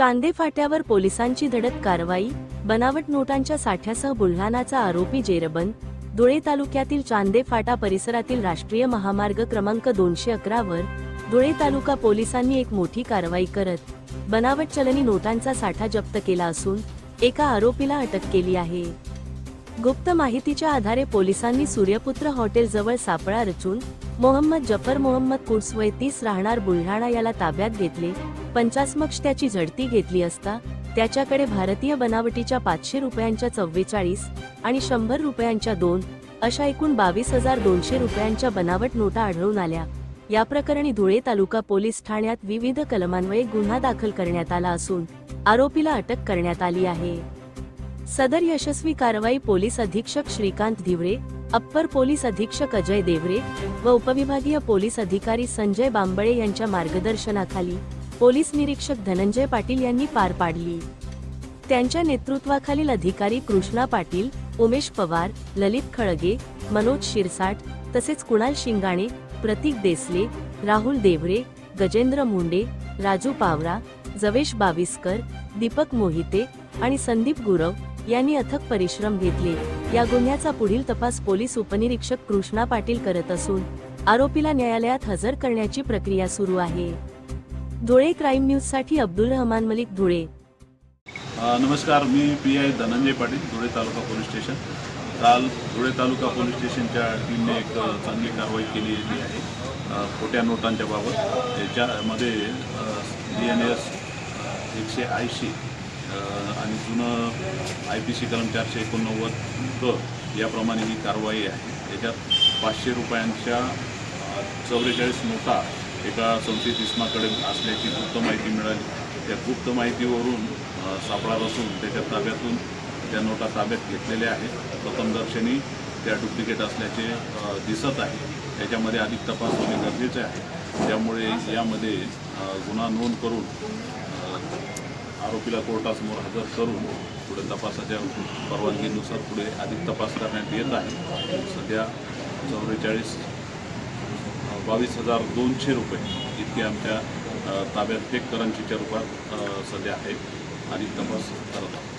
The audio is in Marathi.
चांदे फाट्यावर पोलिसांची धडक कारवाई बनावट नोटांच्या साठ्यासह बुलढाणाचा आरोपी जेरबंद धुळे तालुक्यातील चांदे फाटा परिसरातील राष्ट्रीय महामार्ग क्रमांक दोनशे अकरावर धुळे तालुका पोलिसांनी एक मोठी कारवाई करत बनावट चलनी नोटांचा साठा जप्त केला असून एका आरोपीला अटक केली आहे. गुप्त माहितीच्या आधारे पोलिसांनी सूर्यपुत्र हॉटेलजवळ सापळा रचून मोहम्मद जफर मोहम्मद कुर्स वय तीस राहणार बुलढाणा याला ताब्यात घेतले पंचास्मक्ष त्याची झडती घेतली असता त्याच्याकडे भारतीय बनावटीच्या पाचशे रुपयांच्या चव्वेचाळीस आणि शंभर रुपयांच्या दोन अशा एकूण बावीस हजार दोनशे रुपयांच्या बनावट नोटा आढळून आल्या. या प्रकरणी धुळे तालुका पोलीस ठाण्यात विविध कलमान्वये गुन्हा दाखल करण्यात आला असून आरोपीला अटक करण्यात आली आहे. सदर यशस्वी कारवाई पोलीस अधीक्षक श्रीकांत धिवरे अप्पर पोलीस अधीक्षक अजय देवरे व उपविभागीय पोलीस अधिकारी संजय बांबळे यांच्या मार्गदर्शनाखाली पोलीस निरीक्षक धनंजय पाटील यांनी पार पाडली. त्यांच्या नेतृत्वाखालील अधिकारी कृष्णा पाटील उमेश पवार ललित खळगे मनोज शिरसाट तसेच कुणाल शिंगाणे प्रतीक देसले राहुल देवरे गजेंद्र मुंडे राजू पावरा जवेश बाविस्कर दीपक मोहिते आणि संदीप गुरव यांनी अथक परिश्रम घेतले. या गुन्ह्याचा पुढील तपास पोलीस उपनिरीक्षक कृष्णा पाटील करत असून आरोपीला न्यायालयात हजर करण्याची प्रक्रिया सुरू आहे. धुळे क्राईम न्यूजसाठी अब्दुल रहमान मलिक धुळे. नमस्कार मी P I Dhananjay Patil Dhule taluka police station. काल धुळे तालुका पोलीस स्टेशनच्या टीमने एक चांगली कारवाई केलेली आहे. खोट्या नोटांच्या बाबत. त्याच्यामध्ये डी एन एस एकशे ऐंशी आणि जुनं आय पी सी कलम चारशे एकोणनव्वद क याप्रमाणे ही कारवाई आहे. त्याच्यात पाचशे रुपयांच्या चौवेचाळीस नोटा एका संशयित इस्माकडे असल्याची गुप्त माहिती मिळाली. त्या गुप्त माहितीवरून सापळा रचून त्याच्या ताब्यातून त्या नोटा ताब्यात घेतलेल्या आहेत. प्रथमदर्शनी त्या डुप्लिकेट असल्याचे दिसत आहे. त्याच्यामध्ये अधिक तपास होणे गरजेचे आहे. त्यामुळे यामध्ये गुन्हा नोंद करून आरोपीला कोर्टासमोर हजर करून पुढे तपासाच्या परवानगीनुसार पुढे अधिक तपास करण्यात येत आहे. सध्या चौवेचाळीस बावीस हजार दोनशे रुपये इतके आमच्या ताब्यात टेक करन्सीच्या रूपात सध्या आहे आणि तपास करत आहोत.